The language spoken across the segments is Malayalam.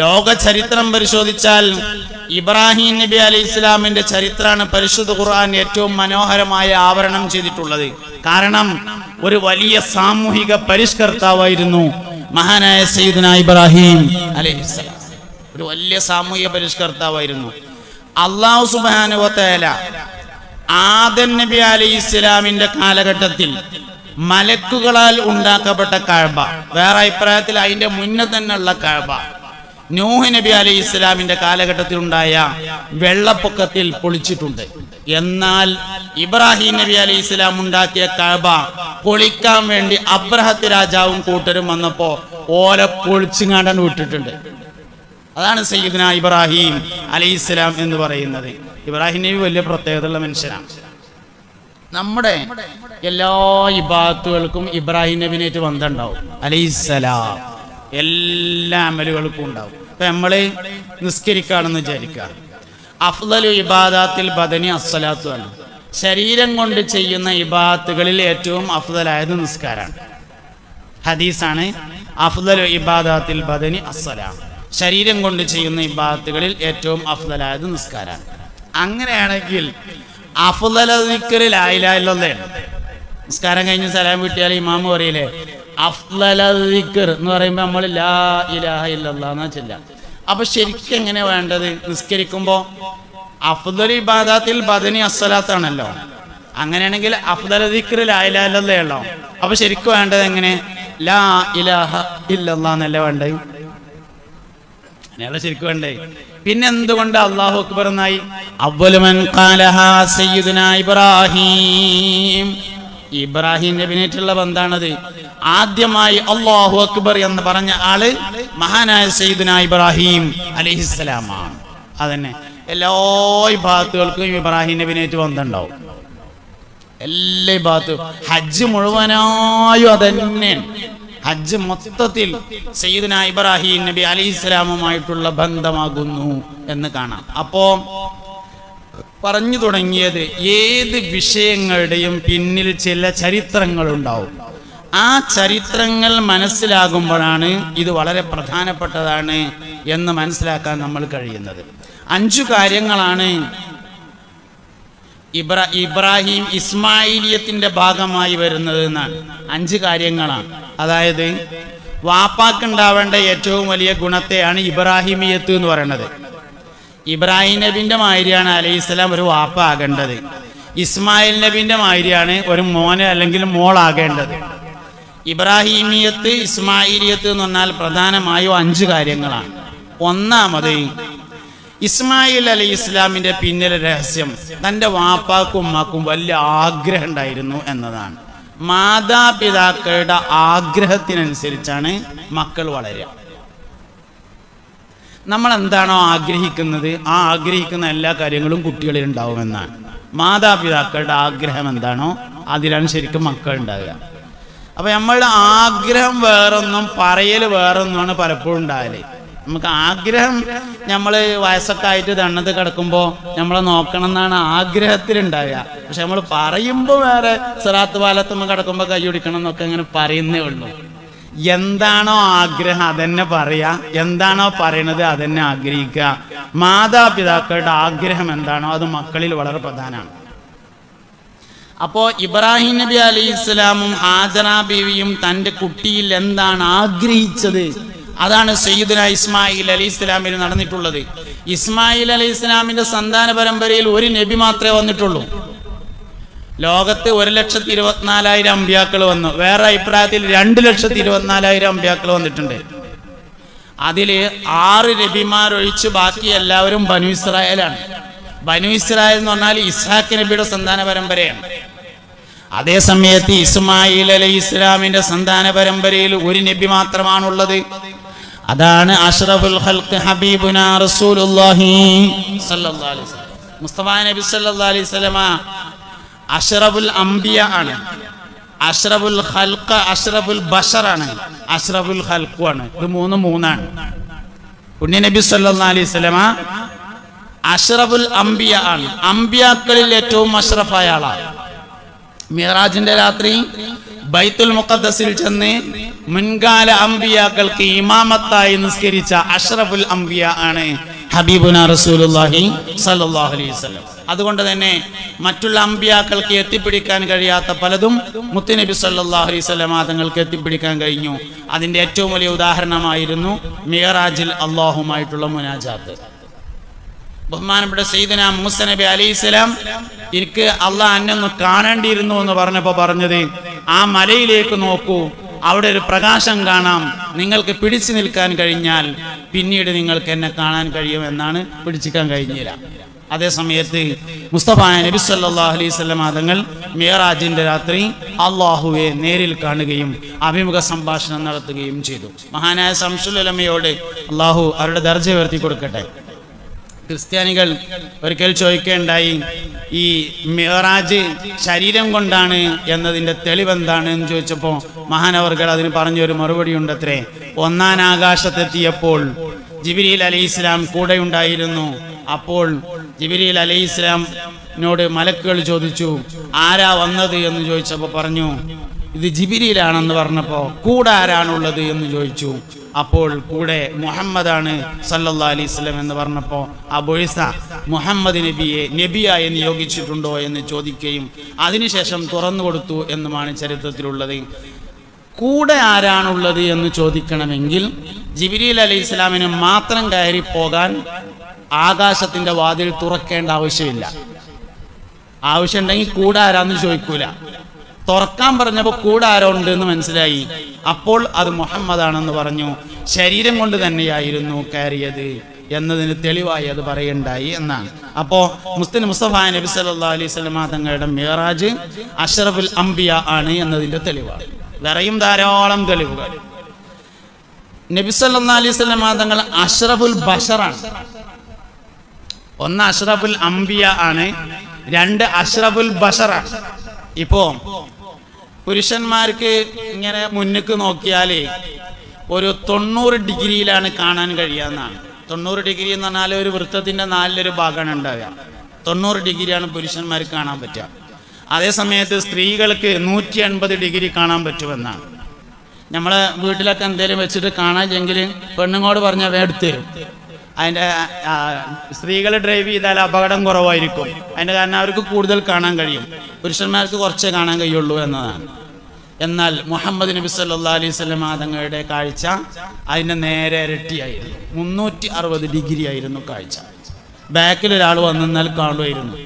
ലോക ചരിത്രം പരിശോധിച്ചാൽ ഇബ്രാഹിം നബി അലി ഇസ്ലാമിന്റെ ചരിത്രമാണ് പരിശുദ്ധ ഖുർആൻ ഏറ്റവും മനോഹരമായ ആവരണം ചെയ്തിട്ടുള്ളത്. കാരണം ഒരു വലിയ സാമൂഹിക പരിഷ്കർത്താവായിരുന്നു മഹാനായ സയ്യിദ്ന ഇബ്രാഹിം അലൈഹിസ്സലാം ഒരു വലിയ സാമൂഹിക പരിഷ്കർത്താവായിരുന്നു. അള്ളാഹു സുബാനുവത്തേല ആദൻ നബി അലി ഇസ്ലാമിന്റെ കാലഘട്ടത്തിൽ മലക്കുകളാൽ ഉണ്ടാക്കപ്പെട്ട കഴബ. വേറെ അഭിപ്രായത്തിൽ അതിന്റെ മുന്നേ തന്നെയുള്ള കഴബ. നൂഹ് നബി അലൈഹി ഇസ്ലാമിന്റെ കാലഘട്ടത്തിൽ ഉണ്ടായ വെള്ളപ്പൊക്കത്തിൽ പൊളിച്ചിട്ടുണ്ട്. എന്നാൽ ഇബ്രാഹിം നബി അലൈഹി ഇസ്ലാം ഉണ്ടാക്കിയ കഴബ പൊളിക്കാൻ വേണ്ടി അബ്രഹത്ത് രാജാവും കൂട്ടരും വന്നപ്പോ ഓല പൊളിച്ചിങ്ങാണ്ടാണ് വിട്ടിട്ടുണ്ട്. അതാണ് സയ്യിദ്ന ഇബ്രാഹിം അലൈഹി ഇസ്ലാം എന്ന് പറയുന്നത്. ഇബ്രാഹിം നബി വലിയ പ്രത്യേകതയുള്ള മനുഷ്യനാണ്. നമ്മുടെ എല്ലാ ഇബാത്തുകൾക്കും ഇബ്രാഹിം നബിനേറ്റ് ബന്ധമുണ്ടാവും അലൈസലാം എല്ലാ അമലുകൾക്കും ഉണ്ടാവും. ഇപ്പൊ നമ്മൾ നിസ്കരിക്കുകയാണെന്ന് വിചാരിക്കുക. അഫ്ദലു ഇബാദാത്തിൽ ബദനി അസ്സലാത്തു ആണ്. ശരീരം കൊണ്ട് ചെയ്യുന്ന ഇബാദത്തുകളിൽ ഏറ്റവും അഫ്ദലായത് നിസ്കാരാണ്. ഹദീസാണ് അഫ്ദലു ഇബാദാത്തിൽ ബദനി അസ്സലാം. ശരീരം കൊണ്ട് ചെയ്യുന്ന ഇബാദത്തുകളിൽ ഏറ്റവും അഫ്ദലായത് നിസ്കാരമാണ് അങ്ങനെയാണെങ്കിൽ അഫ്ദലിക്കറിലായില്ലല്ലേ നിസ്കാരം കഴിഞ്ഞ് സലാം കിട്ടിയാൽ ഇമാമ് പറയില്ലേ അഫ്ദലിക്കർ എന്ന് പറയുമ്പോൾ നമ്മൾ ലാ ഇലാഹ ഇല്ലല്ലാഹ് എന്നാ ചെല്ല അപ്പൊ ശരിക്കും എങ്ങനെ വേണ്ടത്? നിസ്കരിക്കുമ്പോ അഫ്ദൽ ഇബാദാത്തിൽ ബദനി അസ്സലാത്താണല്ലോ. അങ്ങനെയാണെങ്കിൽ അഫ്ദൽ ദിക്റിലായില്ലല്ലേ ഉള്ളോ? അപ്പൊ ശരിക്കും വേണ്ടത് എങ്ങനെ? ലാ ഇലാഹ ഇല്ലല്ലാഹ് എന്നല്ലേ വേണ്ടത്? അങ്ങനെയല്ല ശരിക്കും വേണ്ടേ പിന്നെ എന്തുകൊണ്ട് അള്ളാഹു അക്ബർ എന്നായി? അവലുമൻ ഇബ്രാഹിം. ഇബ്രാഹിം നബിനേറ്റുള്ള ബന്ധാണത്. ആദ്യമായി അള്ളാഹു അക്ബർ എന്ന് പറഞ്ഞ ആൾ മഹാനായ സയ്യിദുനാ ഇബ്രാഹിം അലഹിസ്സലാമാണ്. അതന്നെ. എല്ലാ ഭാഗത്തുകൾക്കും ഇബ്രാഹിം നബിനേറ്റ് ബന്ധമുണ്ടാവും. എല്ലാ ഭാഗത്തും ഹജ്ജ് മുഴുവനായും അതന്നെ. ഹജ്ജ് മൊത്തത്തിൽ സയ്യിദുന ഇബ്രാഹിം നബി അലിസ്ലാമുമായിട്ടുള്ള ബന്ധമാകുന്നു എന്ന് കാണാം. അപ്പോ പറഞ്ഞു തുടങ്ങിയത് ഏത് വിഷയങ്ങളുടെയും പിന്നിൽ ചില ചരിത്രങ്ങൾ ഉണ്ടാവും ആ ചരിത്രങ്ങൾ മനസ്സിലാകുമ്പോഴാണ് ഇത് വളരെ പ്രധാനപ്പെട്ടതാണ് എന്ന് മനസ്സിലാക്കാൻ നമ്മൾ കഴിയുന്നത്. അഞ്ചു കാര്യങ്ങളാണ് ഇബ്ര ഇബ്രാഹിം ഇസ്മായിലിയത്തിന്റെ ഭാഗമായി വരുന്നത് എന്നാണ്. അഞ്ച് കാര്യങ്ങളാണ്. അതായത് വാപ്പാക്കുണ്ടാവേണ്ട ഏറ്റവും വലിയ ഗുണത്തെയാണ് ഇബ്രാഹിമിയത്ത് എന്ന് പറയുന്നത്. ഇബ്രാഹിം നബിന്റെ മാതിരിയാണ് അലൈഹി സ്വലാം ഒരു വാപ്പ ആകേണ്ടത് ഇസ്മായിൽ നബിന്റെ മാതിരിയാണ് ഒരു മോന് അല്ലെങ്കിൽ മോളാകേണ്ടത്. ഇബ്രാഹിമിയത്ത് ഇസ്മായിലിയത്ത് എന്ന് പറഞ്ഞാൽ പ്രധാനമായും അഞ്ച് കാര്യങ്ങളാണ്. ഒന്നാമത് ഇസ്മായിൽ അലി ഇസ്ലാമിന്റെ പിന്നിലെ രഹസ്യം. തന്റെ വാപ്പാക്കും ഉമ്മാക്കും വലിയ ആഗ്രഹം ഉണ്ടായിരുന്നു എന്നതാണ്. മാതാപിതാക്കളുടെ ആഗ്രഹത്തിനനുസരിച്ചാണ് മക്കൾ വളരുക. നമ്മൾ എന്താണോ ആഗ്രഹിക്കുന്നത്? ആ ആഗ്രഹിക്കുന്ന എല്ലാ കാര്യങ്ങളും കുട്ടികളിൽ ഉണ്ടാവുമെന്നാണ്. മാതാപിതാക്കളുടെ ആഗ്രഹം എന്താണോ അതിലാണ് ശരിക്കും മക്കൾ ഉണ്ടാകുക അപ്പൊ നമ്മളുടെ ആഗ്രഹം വേറൊന്നും പറയൽ വേറൊന്നുമാണ് പലപ്പോഴും ഉണ്ടാകൽ. നമുക്ക് ആഗ്രഹം നമ്മൾ വയസ്സൊക്കെ ആയിട്ട് ദണ്ണത്ത് കിടക്കുമ്പോൾ നമ്മളെ നോക്കണം എന്നാണ് ഉണ്ടായ. പക്ഷെ നമ്മൾ പറയുമ്പോൾ വേറെ സിറാത്ത് പാലത്തുമ്പോൾ കിടക്കുമ്പോൾ കൈ പിടിക്കണം എന്നൊക്കെ അങ്ങനെ പറയുന്നേ ഉള്ളൂ. എന്താണോ ആഗ്രഹം അതന്നെ പറയാ. എന്താണോ പറയണത് അതന്നെ ആഗ്രഹിക്കുക. മാതാപിതാക്കളുടെ ആഗ്രഹം എന്താണോ അത് മക്കളിൽ വളരെ പ്രധാനമാണ്. അപ്പോ ഇബ്രാഹിം നബി അലി ഇസ്ലാമും ഹാജറ ബീവിയും തന്റെ കുട്ടിയിൽ എന്താണ് ആഗ്രഹിച്ചത്? അതാണ് സയ്യിദുന ഇസ്മായിൽ അലി ഇസ്ലാമിൽ നടന്നിട്ടുള്ളത്. ഇസ്മായിൽ അലി ഇസ്ലാമിന്റെ സന്താന പരമ്പരയിൽ ഒരു നബി മാത്രമേ വന്നിട്ടുള്ളൂ. ലോകത്ത് ഒരു ലക്ഷത്തി ഇരുപത്തിനാലായിരം അമ്പ്യാക്കൾ വന്നു. വേറെ അഭിപ്രായത്തിൽ രണ്ട് ലക്ഷത്തി ഇരുപത്തിനാലായിരം അമ്പ്യാക്കൾ വന്നിട്ടുണ്ട്. അതിൽ ആറ് നബിമാരൊഴിച്ച് ബാക്കി എല്ലാവരും ബനു ഇസ്രായേലാണ്. ബനു ഇസ്രായേൽ എന്ന് പറഞ്ഞാൽ ഇസ്ഹാഖ് നബിയുടെ സന്താന പരമ്പരയാണ്. അതേ സമയത്ത് ഇസ്മായിൽ അലൈഹി ഇസ്ലാമിന്റെ സന്താന പരമ്പരയിൽ ഒരു നബി മാത്രമാണുള്ളത്. അതാണ് അഷ്റഫുൽ ഹൽക്ക് ഹബീബുന റസൂലുള്ളാഹി സല്ലല്ലാഹു മുസ്തഫ നബി സല്ലല്ലാഹു അലൈഹി വസല്ലമ അഷ്റഫുൽ അംബിയ ആണ്. അഷ്റഫുൽ ഖൽഖ് അഷ്റഫുൽ ബഷറാണ് അഷ്റഫുൽ ആണ്. ഇത് മൂന്ന് മൂന്നാണ്. പുണ്യ നബി സല്ലല്ലാഹു അലൈഹി വസല്ലമ അഷ്റഫുൽ അംബിയ ആണ്. അംബിയാക്കളിൽ ഏറ്റവും അഷ്റഫായ ആളാണ്. മിറാജിന്റെ രാത്രി ബൈത്തുൽ മുഖദ്ദസിൽ ചെന്ന് മുൻകാല അമ്പിയാക്കൾക്ക് ഇമാമത്തായി നിസ്കരിച്ച അഷ്റഫുൽ അംബിയ ആണ് ഹബീബുന റസൂലുള്ളാഹി സല്ലല്ലാഹു അലൈഹി വസല്ലം. അതുകൊണ്ട് തന്നെ മറ്റുള്ള അമ്പിയാക്കൾക്ക് എത്തിപ്പിടിക്കാൻ കഴിയാത്ത പലതും മുത്തുനബി സല്ലല്ലാഹു അലൈഹി വസല്ലം തങ്ങൾക്ക് എത്തിപ്പിടിക്കാൻ കഴിഞ്ഞു. അതിന്റെ ഏറ്റവും വലിയ ഉദാഹരണമായിരുന്നു മിയറാജിൽ അള്ളാഹുമായിട്ടുള്ള മുനാജാത്ത്. ബഹുമാനപ്പെട്ട സയ്യിദന മൂസ നബി അലൈഹിസ്സലാം എനിക്ക് അള്ളാഹ് അന്നൊന്ന് കാണേണ്ടിയിരുന്നു എന്ന് പറഞ്ഞപ്പോൾ പറഞ്ഞത് ആ മലയിലേക്ക് നോക്കൂ അവിടെ ഒരു പ്രകാശം കാണാം നിങ്ങൾക്ക് പിടിച്ചു നിൽക്കാൻ കഴിഞ്ഞാൽ പിന്നീട് നിങ്ങൾക്ക് എന്നെ കാണാൻ കഴിയുമെന്നാണ് പിടിച്ചിക്കാൻ കഴിഞ്ഞില്ല. അതേസമയത്ത് മുസ്തഫ നബി സല്ലല്ലാഹു അലൈഹി വസല്ലം തങ്ങൾ രാത്രി അള്ളാഹുവെ നേരിൽ കാണുകയും അഭിമുഖ സംഭാഷണം നടത്തുകയും ചെയ്തു. മഹാനായ സംസുലമയോട് അള്ളാഹു അവരുടെ ദർജ ഉയർത്തി കൊടുക്കട്ടെ. ക്രിസ്ത്യാനികൾ ഒരിക്കൽ ചോദിക്കേണ്ടായി ഈ മിറാജ് ശരീരം കൊണ്ടാണ് എന്നതിന്റെ തെളിവെന്താണ്? എന്ന് ചോദിച്ചപ്പോൾ മഹാനവർകൾ അതിന് പറഞ്ഞൊരു മറുപടി ഉണ്ടത്രേ ഒന്നാം ആകാശത്തെത്തിയപ്പോൾ ജിബിരിയിൽ അലി ഇസ്ലാം കൂടെ ഉണ്ടായിരുന്നു അപ്പോൾ ജിബിരിയിൽ അലി ഇസ്ലാമിനോട് മലക്കുകൾ ചോദിച്ചു ആരാ വന്നത്? എന്ന് ചോദിച്ചപ്പോൾ പറഞ്ഞു ഇത് ജിബിരിയിലാണെന്ന് പറഞ്ഞപ്പോൾ കൂടെ ആരാണുള്ളത് എന്ന് ചോദിച്ചു. അപ്പോൾ കൂടെ മുഹമ്മദാണ് സല്ലല്ലാ അലൈഹി സ്വലം എന്ന് പറഞ്ഞപ്പോൾ ആ ബൊയ്സ മുഹമ്മദ് നബിയെ നബിയായി നിയോഗിച്ചിട്ടുണ്ടോ എന്ന് ചോദിക്കുകയും അതിനുശേഷം തുറന്നു കൊടുത്തു എന്നുമാണ് ചരിത്രത്തിലുള്ളത്. കൂടെ ആരാണുള്ളത് എന്ന് ചോദിക്കണമെങ്കിൽ ജിബിരിൽ അലൈഹി ഇസ്ലാമിന് മാത്രം കയറി പോകാൻ ആകാശത്തിന്റെ വാതിൽ തുറക്കേണ്ട ആവശ്യമില്ല. ആവശ്യമുണ്ടെങ്കിൽ കൂടെ ആരാന്ന് ചോദിക്കൂല. തുറക്കാൻ പറഞ്ഞപ്പോൾ കൂടെ ആരോ ഉണ്ട് എന്ന് മനസ്സിലായി. അപ്പോൾ അത് മുഹമ്മദാണെന്ന് പറഞ്ഞു. ശരീരം കൊണ്ട് തന്നെയായിരുന്നു കയറിയത് എന്നതിന് തെളിവായി അത് പറയണ്ടായി എന്നാണ്. അപ്പോ മുസ്ലിം മുസ്തഫ നബി സല്ല അലൈഹി വസല്ലമ തങ്ങളുടെ മിറാജ് അഷ്റഫുൽ അംബിയ ആണ് എന്നതിന്റെ തെളിവാണ്. വേറെയും ധാരാളം തെളിവുകൾ. നബി സല്ലാ അലൈഹി വസല്ലമ തങ്ങൾ അഷ്റഫുൽ ബഷറാണ്. ഒന്ന് അഷ്റഫുൽ അംബിയ ആണ് രണ്ട് അഷ്റഫുൽ ബഷറാണ്. ഇപ്പോ പുരുഷന്മാർക്ക് ഇങ്ങനെ മുന്നിക്ക് നോക്കിയാൽ ഒരു തൊണ്ണൂറ് ഡിഗ്രിയിലാണ് കാണാൻ കഴിയാന്നാണ് തൊണ്ണൂറ് ഡിഗ്രി എന്ന് പറഞ്ഞാൽ ഒരു വൃത്തത്തിന്റെ നാലിലൊരു ഭാഗമാണ് ഉണ്ടാവുക. തൊണ്ണൂറ് ഡിഗ്രിയാണ് പുരുഷന്മാർക്ക് കാണാൻ പറ്റുക. അതേ സമയത്ത് സ്ത്രീകൾക്ക് നൂറ്റി എൺപത് ഡിഗ്രി കാണാൻ പറ്റുമെന്നാണ്. നമ്മളെ വീട്ടിലൊക്കെ എന്തെങ്കിലും വെച്ചിട്ട് കാണാമെങ്കിൽ പെണ്ണുങ്ങോട് പറഞ്ഞാൽ വേടുത്ത് തരും. അതിന്റെ സ്ത്രീകൾ ഡ്രൈവ് ചെയ്താൽ അപകടം കുറവായിരിക്കും. അതിന്റെ കാരണം അവർക്ക് കൂടുതൽ കാണാൻ കഴിയും. പുരുഷന്മാർക്ക് കുറച്ചേ കാണാൻ കഴിയുള്ളൂ എന്നതാണ്. എന്നാൽ മുഹമ്മദ് നബി സല്ലാ അലൈഹി സ്വലം തങ്ങളുടെ കാഴ്ച അതിന്റെ നേരെ ഇരട്ടിയായിരുന്നു. മുന്നൂറ്റി അറുപത് ഡിഗ്രി ആയിരുന്നു കാഴ്ച. ബാക്കിൽ ഒരാൾ വന്നാൽ കാണുമായിരുന്നു.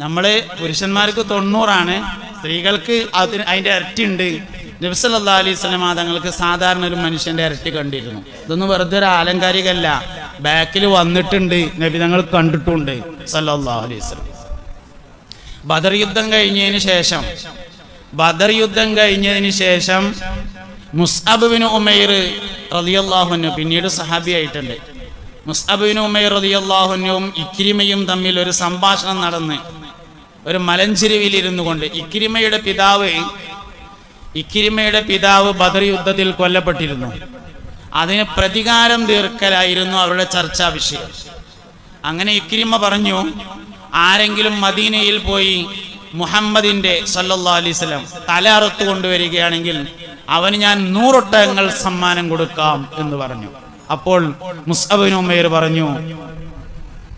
നമ്മൾ പുരുഷന്മാർക്ക് തൊണ്ണൂറാണ് സ്ത്രീകൾക്ക് അതിന് അതിന്റെ ഇരട്ടി ഉണ്ട് നബി സല്ലാ അലൈഹി സ്വലം തങ്ങൾക്ക് സാധാരണ ഒരു മനുഷ്യന്റെ ഇരട്ടി കണ്ടിരുന്നു. ഇതൊന്നും വെറുതെ ഒരു ആലങ്കാരികല്ല. ബാക്കിൽ വന്നിട്ടുണ്ട് നബി തങ്ങൾ കണ്ടിട്ടുണ്ട് സല്ലാ അലൈഹി വസല്ലം. ബദർ യുദ്ധം കഴിഞ്ഞതിന് ശേഷം ബദർ യുദ്ധം കഴിഞ്ഞതിന് ശേഷം മുസ്അബിന് ഉമൈർ റതിയല്ലാഹുനു പിന്നീട് സഹാബിയായിട്ടുണ്ട് മുസ്അബിന് ഉമൈർ റതിയല്ലാഹുനും ഇക്രിമയും തമ്മിൽ ഒരു സംഭാഷണം നടന്ന് ഒരു മലഞ്ചിരിവിൽ ഇരുന്നു കൊണ്ട് ഇക്രിമയുടെ പിതാവ് ഇക്രിമയുടെ പിതാവ് ബദർ യുദ്ധത്തിൽ കൊല്ലപ്പെട്ടിരുന്നു. അതിന് പ്രതികാരം തീർക്കലായിരുന്നു അവരുടെ ചർച്ചാ വിഷയം. അങ്ങനെ ഇക്രിമ പറഞ്ഞു ആരെങ്കിലും മദീനയിൽ പോയി മുഹമ്മദിന്റെ സല്ലല്ലാ അലൈസ്ലം തല അറുത്ത് കൊണ്ടുവരികയാണെങ്കിൽ അവന് ഞാൻ നൂറൊട്ടകങ്ങൾ സമ്മാനം കൊടുക്കാം എന്ന് പറഞ്ഞു. അപ്പോൾ മുസ്അബിൻ പറഞ്ഞു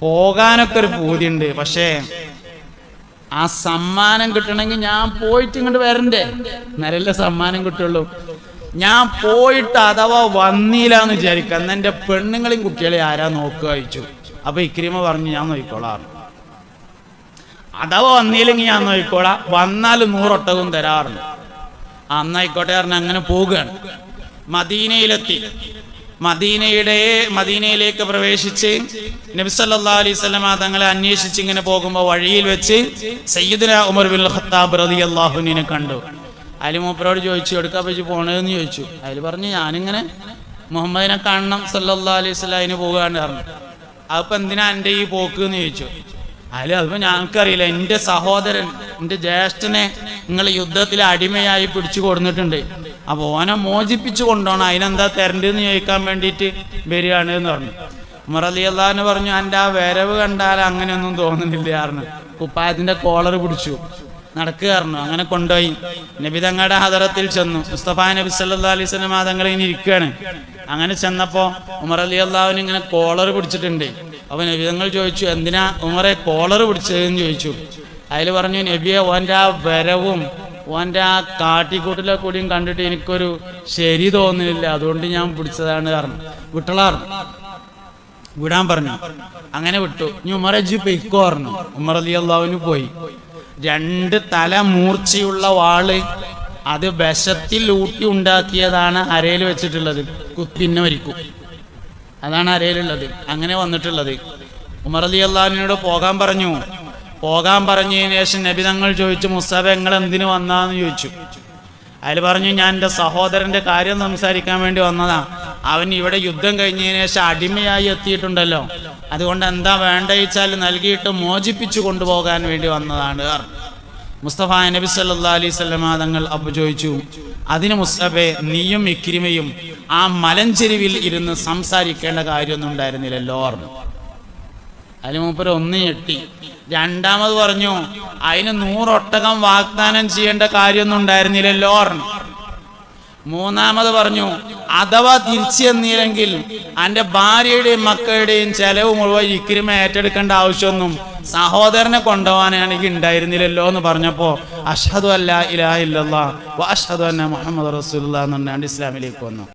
പോകാനൊക്കെ ഒരു പൂതിയുണ്ട്. പക്ഷേ ആ സമ്മാനം കിട്ടണമെങ്കിൽ ഞാൻ പോയിട്ട് ഇങ്ങോട്ട് വരണ്ടേ? നരല്ല സമ്മാനം കിട്ടുള്ളൂ. ഞാൻ പോയിട്ട് അഥവാ വന്നില്ല എന്ന് വിചാരിക്കാം എന്റെ പെണ്ണുങ്ങളെയും കുട്ടികളെ ആരാ നോക്കുക ചോദിച്ചു. അപ്പൊ ഇക്രിമ പറഞ്ഞു ഞാൻ നോക്കിക്കോളാം. അഥവാ വന്നില്ലെങ്കിൽ ഞാൻ നോക്കിക്കോളാം വന്നാൽ നൂറൊട്ടകവും തരാറുണ്ട്. അന്നായിക്കോട്ടെ പറഞ്ഞ അങ്ങനെ പോവുകയാണ് മദീനയിലെത്തി. മദീനയുടെ മദീനയിലേക്ക് പ്രവേശിച്ച് നബിസല്ലാ അലൈഹി തങ്ങളെ അന്വേഷിച്ച് ഇങ്ങനെ പോകുമ്പോൾ വഴിയിൽ വെച്ച് സയ്യിദിന ഉമർ ബിൻ ഖത്താബ് റതി അള്ളാഹുവിനെ കണ്ടു. അതിൽ മൂപ്പരോട് ചോദിച്ചു എടുക്കാൻ പറ്റി പോണേന്ന് ചോദിച്ചു. അതിൽ പറഞ്ഞു ഞാനിങ്ങനെ മുഹമ്മദിനെ കാണണം സല്ലാ അലൈഹി സ്വലാമിന് അതിന് പോവുകയാണ് പറഞ്ഞു. അതിപ്പോ എന്തിനാ എന്റെ ഈ പോക്ക് എന്ന് ചോദിച്ചു? അതിൽ അതിപ്പോ ഞങ്ങൾക്കറിയില്ല. എന്റെ സഹോദരൻ എന്റെ ജ്യേഷ്ഠനെ നിങ്ങൾ യുദ്ധത്തിൽ അടിമയായി പിടിച്ചു കൊടുത്തിട്ടുണ്ട് അപ്പൊ ഓനെ മോചിപ്പിച്ചു കൊണ്ടുപോകണം. അതിനെന്താ തരണ്ടെന്ന് ചോദിക്കാൻ വേണ്ടിയിട്ട് വരികയാണ് എന്ന് പറഞ്ഞു. മുറലി അള്ളഹാന്ന് പറഞ്ഞു എന്റെ ആ വരവ് കണ്ടാൽ അങ്ങനെയൊന്നും തോന്നുന്നില്ല കാരണം കുപ്പായത്തിന്റെ കോളർ പിടിച്ചു. നടക്കുകയായിരുന്നു അങ്ങനെ കൊണ്ടുപോയി. നബി തങ്ങളുടെ ഹദറത്തിൽ ചെന്നു. മുസ്തഫ നബി സല്ലാ അലൈഹി സ്വലം തങ്ങൾ ഇരിക്കുകയാണ്. അങ്ങനെ ചെന്നപ്പോ ഉമർ അലി അള്ളാഹുവിന് ഇങ്ങനെ കോളർ പിടിച്ചിട്ടുണ്ട്. അപ്പൊ നബിതങ്ങൾ ചോദിച്ചു എന്തിനാ ഉമറെ കോളർ പിടിച്ചതെന്ന് ചോദിച്ചു? അതിൽ പറഞ്ഞു നബിയെ ഓന്റെ ആ വരവും ഓന്റെ ആ കാട്ടിക്കൂട്ടിലെ കൂടിയും കണ്ടിട്ട് എനിക്കൊരു ശരി തോന്നുന്നില്ല അതുകൊണ്ട് ഞാൻ പിടിച്ചതാണ് കാരണം വിട്ടളാർന്നു വിടാൻ പറഞ്ഞു. അങ്ങനെ വിട്ടു. ഇനി ഉമറജി പെയ്ക്കോ പറഞ്ഞു. ഉമർ അലി അള്ളാവിന് പോയി. രണ്ട് തല മൂർച്ചയുള്ള വാൾ അത് വിഷത്തിൽ ഊട്ടി ഉണ്ടാക്കിയതാണ് അരയിൽ വെച്ചിട്ടുള്ളത്. കുത്തിന്നെ ഒരിക്കും അതാണ് അരയിലുള്ളത് അങ്ങനെ വന്നിട്ടുള്ളത്. ഉമർ അലി അള്ളാഹുവിനോട് പോകാൻ പറഞ്ഞു. പോകാൻ പറഞ്ഞതിന് ശേഷം നബി തങ്ങൾ ചോദിച്ചു മുസ്താബ് നിങ്ങൾ എന്തിനു വന്നാന്ന് ചോദിച്ചു. അതിൽ പറഞ്ഞു ഞാൻ എന്റെ സഹോദരന്റെ കാര്യം സംസാരിക്കാൻ വേണ്ടി വന്നതാ. അവൻ ഇവിടെ യുദ്ധം കഴിഞ്ഞതിന് ശേഷം അടിമയായി എത്തിയിട്ടുണ്ടല്ലോ. അതുകൊണ്ട് എന്താ വേണ്ട വെച്ചാൽ നൽകിയിട്ട് മോചിപ്പിച്ചു കൊണ്ടുപോകാൻ വേണ്ടി വന്നതാണ്. മുസ്തഫ നബി സല്ലാ അലൈഹി സ്വലമ തങ്ങൾ അപ്പൊ ചോദിച്ചു അതിന് മുസ്തഫെ നീയും ഇക്രിമയും ആ മലഞ്ചെരുവിൽ ഇരുന്ന് സംസാരിക്കേണ്ട കാര്യമൊന്നും ഉണ്ടായിരുന്നില്ലല്ലോ പറഞ്ഞു. അതിന് മൂപ്പര് ഒന്ന് ഞെട്ടി. രണ്ടാമത് പറഞ്ഞു അതിന് നൂറൊട്ടകം വാഗ്ദാനം ചെയ്യേണ്ട കാര്യമൊന്നും ഉണ്ടായിരുന്നില്ലല്ലോ പറഞ്ഞു. മൂന്നാമത് പറഞ്ഞു അഥവാ തിരിച്ചു തന്നില്ലെങ്കിൽ എന്റെ ഭാര്യയുടെയും മക്കളുടെയും ചെലവ് മുഴുവൻ ഇക്കിരിമ ഏറ്റെടുക്കേണ്ട ആവശ്യമൊന്നും സഹോദരനെ കൊണ്ടുപോകാനാണെങ്കിൽ ഉണ്ടായിരുന്നില്ലല്ലോ എന്ന് പറഞ്ഞപ്പോൾ അഷദ് അല്ല ഇലാ ഇല്ലല്ലാ വ അഷ്ഹദു അന്ന മുഹമ്മദ് എന്ന് പറഞ്ഞാണ്ട് ഇസ്ലാമിലേക്ക് വന്നു.